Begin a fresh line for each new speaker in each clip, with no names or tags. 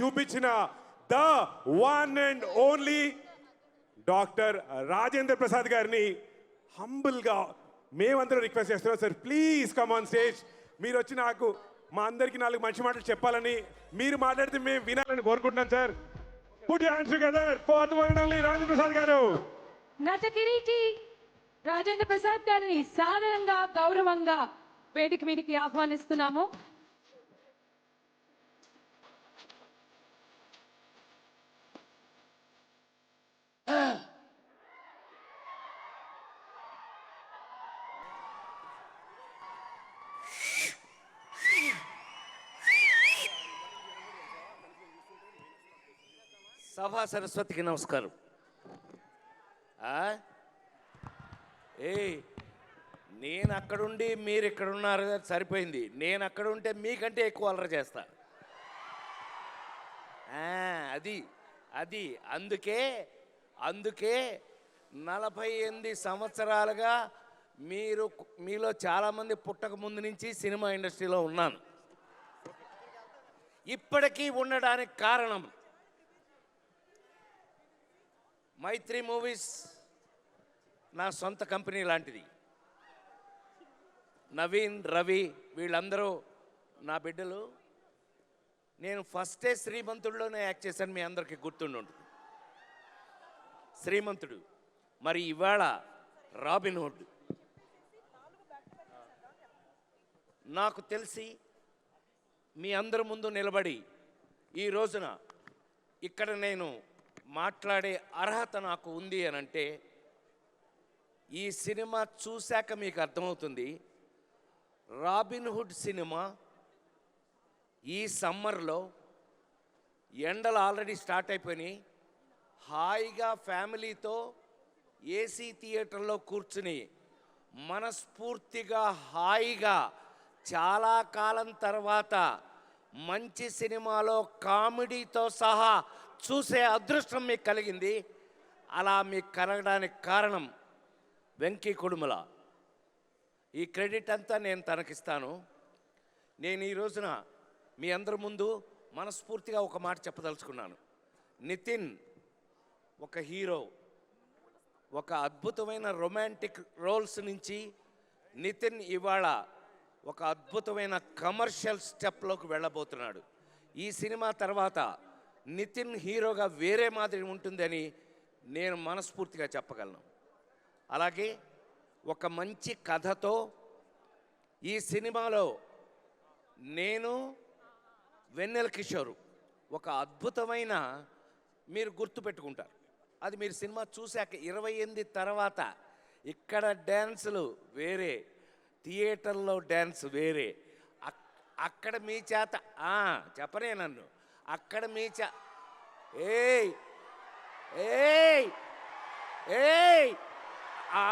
చూపించిన the one and only doctor Rajendra Prasad గారిని హంబుల్గా మేమందరం రిక్వెస్ట్ చేస్తున్నాం. Sir please come on stage మీరు వచ్చి నాకు మా అందరికి నాలుగు మంచి మాటలు చెప్పాలని మీరు మాట్లాడితే మేము వినాలని కోరుకుంటున్నాం sir. Put hands together for the one only Rajendra Prasad garu.
నట కిరీటి రాజేంద్ర ప్రసాద్ గారిని సాధారణంగా గౌరవంగా వేదిక మీదకి ఆహ్వానిస్తున్నాము.
సభా సరస్వతికి నమస్కారం. ఏ నేను అక్కడుండి మీరు ఇక్కడ ఉన్నారు సరిపోయింది. నేను అక్కడ ఉంటే మీకంటే ఎక్కువ అలర చేస్తా. అది అది. అందుకే అందుకే నలభై ఎనిమిది సంవత్సరాలుగా మీరు మీలో చాలామంది పుట్టక ముందు నుంచి సినిమా ఇండస్ట్రీలో ఉన్నాను. ఇప్పటికీ ఉండడానికి కారణం మైత్రి మూవీస్ నా సొంత కంపెనీ లాంటిది. నవీన్ రవి వీళ్ళందరూ నా బిడ్డలు. నేను ఫస్టే శ్రీమంతుడిలోనే యాక్ట్ చేశాను మీ అందరికీ గుర్తుండి ఉంటుంది. శ్రీమంతుడు. మరి ఇవాళ రాబిన్హుడ్ నాకు తెలిసి మీ అందరి ముందు నిలబడి ఈ రోజున ఇక్కడ నేను మాట్లాడే అర్హత నాకు ఉంది అని అంటే ఈ సినిమా చూశాక మీకు అర్థమవుతుంది. రాబిన్హుడ్ సినిమా ఈ సమ్మర్లో ఎండలు ఆల్రెడీ స్టార్ట్ అయిపోయినాయి. హాయిగా ఫ్యామిలీతో ఏసీ థియేటర్లో కూర్చుని మనస్ఫూర్తిగా హాయిగా చాలా కాలం తర్వాత మంచి సినిమాలో కామెడీతో సహా చూసే అదృష్టం మీకు కలిగింది. అలా మీకు కలగడానికి కారణం వెంకీ కుడుమల. ఈ క్రెడిట్ అంతా నేను తనకిస్తాను. నేను ఈ రోజున మీ అందరి ముందు మనస్ఫూర్తిగా ఒక మాట చెప్పదలుచుకున్నాను. నితిన్ ఒక హీరో ఒక అద్భుతమైన రొమాంటిక్ రోల్స్ నుంచి నితిన్ ఇవాళ ఒక అద్భుతమైన కమర్షియల్ స్టెప్లోకి వెళ్ళబోతున్నాడు. ఈ సినిమా తర్వాత నితిన్ హీరోగా వేరే మాదిరి ఉంటుందని నేను మనస్ఫూర్తిగా చెప్పగలను. అలాగే ఒక మంచి కథతో ఈ సినిమాలో నేను వెన్నెల కిషోర్ ఒక అద్భుతమైన మీరు గుర్తుపెట్టుకుంటారు. అది మీరు సినిమా చూశాక ఇరవై ఎనిమిది తర్వాత ఇక్కడ డ్యాన్సులు వేరే థియేటర్లో డ్యాన్స్ వేరే. అక్- అక్కడ మీ చేత చెప్పనే నన్ను. అక్కడ మీ చే ఏయ్ ఏయ్ ఏయ్ ఆ,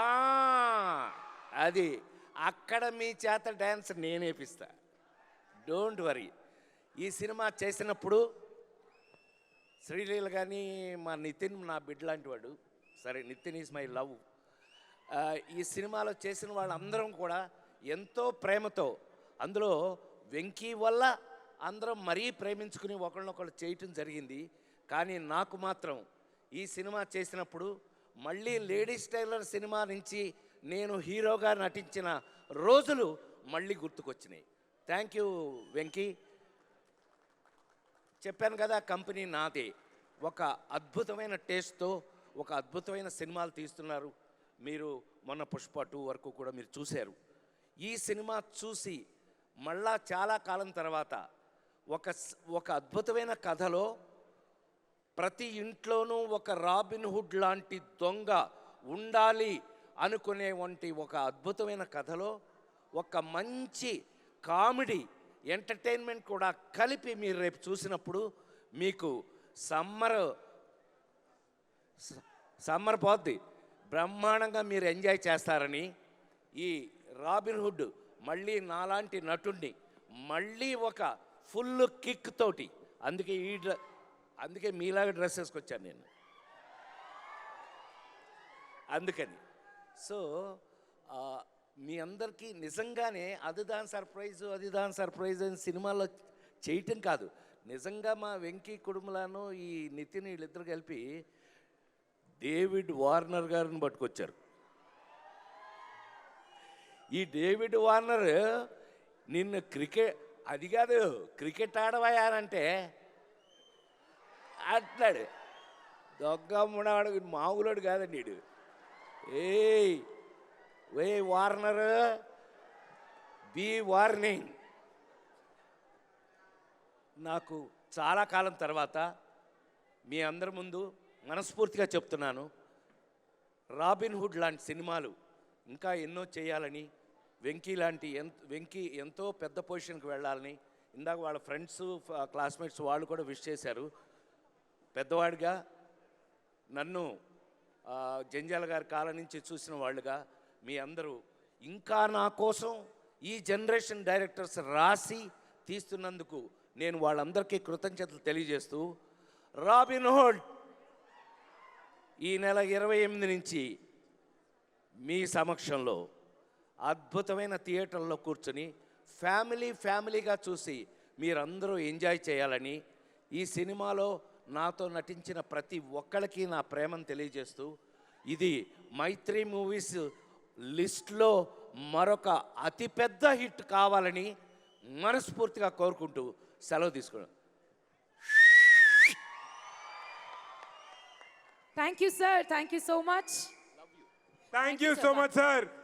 అది అక్కడ మీ చేత డ్యాన్స్ నేనేపిస్తా డోంట్ వరీ ఈ సినిమా చేసినప్పుడు శ్రీలీల కానీ మా నితిన్ నా బిడ్డ లాంటి వాడు సరే నితిన్ ఈజ్ మై లవ్ ఈ సినిమాలో చేసిన వాళ్ళందరం కూడా ఎంతో ప్రేమతో అందులో వెంకీ వల్ల అందరం మరీ ప్రేమించుకుని ఒకళ్ళనొకళ్ళు చేయటం జరిగింది. కానీ నాకు మాత్రం ఈ సినిమా చేసినప్పుడు మళ్ళీ లేడీస్ టైలర్ సినిమా నుంచి నేను హీరోగా నటించిన రోజులు మళ్ళీ గుర్తుకొచ్చినాయి. Thank you Venky. చెప్పాను కదా కంపెనీ నాదే. ఒక అద్భుతమైన టేస్ట్తో ఒక అద్భుతమైన సినిమాలు తీస్తున్నారు. మీరు మొన్న పుష్ప టూ వరకు కూడా మీరు చూశారు. ఈ సినిమా చూసి మళ్ళా చాలా కాలం తర్వాత ఒక ఒక అద్భుతమైన కథలో ప్రతి ఇంట్లోనూ ఒక రాబిన్ హుడ్ లాంటి దొంగ ఉండాలి అనుకునే వంటి ఒక అద్భుతమైన కథలో ఒక మంచి కామెడీ ఎంటర్టైన్మెంట్ కూడా కలిపి మీరు రేపు చూసినప్పుడు మీకు సమ్మర్ సమ్మర్ పోద్ది. బ్రహ్మాండంగా మీరు ఎంజాయ్ చేస్తారని ఈ రాబిన్హుడ్ మళ్ళీ నాలాంటి నటుడిని మళ్ళీ ఒక ఫుల్ కిక్ తోటి. అందుకే ఈ డ్ర అందుకే మీలాగా డ్రెస్ వేసుకొచ్చాను నేను. అందుకని. సో మీ అందరికీ నిజంగానే అది దాని సర్ప్రైజ్ అది దాని సర్ప్రైజ్ అని సినిమాలో చేయటం కాదు. నిజంగా మా వెంకీ కుడుములను ఈ నితిన్ వీళ్ళిద్దరు కలిపి డేవిడ్ వార్నర్ గారిని పట్టుకొచ్చారు. ఈ డేవిడ్ వార్నర్ నిన్ను క్రికెట్ అది కాదు క్రికెట్ ఆడవయానంటే అంటున్నాడు. దొగ్గమ్మడాడు మామూలుడు కాదండి వీడు. ఏయ్ వే వార్నర్ బి వార్నింగ్. నాకు చాలా కాలం తర్వాత మీ అందరి ముందు మనస్ఫూర్తిగా చెప్తున్నాను. రాబిన్ హుడ్ లాంటి సినిమాలు ఇంకా ఎన్నో చేయాలని వెంకీ లాంటి ఎంత వెంకీ ఎంతో పెద్ద పొజిషన్కి వెళ్ళాలని ఇందాక వాళ్ళ ఫ్రెండ్స్ క్లాస్మేట్స్ వాళ్ళు కూడా విష్ చేశారు. పెద్దవాడిగా నన్ను జంజాల గారి కాలం నుంచి చూసిన వాళ్ళుగా మీ అందరూ ఇంకా నా కోసం ఈ జనరేషన్ డైరెక్టర్స్ రాసి తీస్తున్నందుకు నేను వాళ్ళందరికీ కృతజ్ఞతలు తెలియజేస్తూ రాబిన్ హుడ్ ఈ నెల ఇరవై ఎనిమిది నుంచి మీ సమక్షంలో అద్భుతమైన థియేటర్లో కూర్చొని ఫ్యామిలీ ఫ్యామిలీగా చూసి మీరందరూ ఎంజాయ్ చేయాలని ఈ సినిమాలో నాతో నటించిన ప్రతి ఒక్కరికి నా ప్రేమను తెలియజేస్తూ ఇది మైత్రి మూవీస్ లిస్ట్లో మరొక అతిపెద్ద హిట్ కావాలని మనస్ఫూర్తిగా కోరుకుంటూ సెలవు తీసుకున్నాను
thank you sir thank you so much
thank you so much sir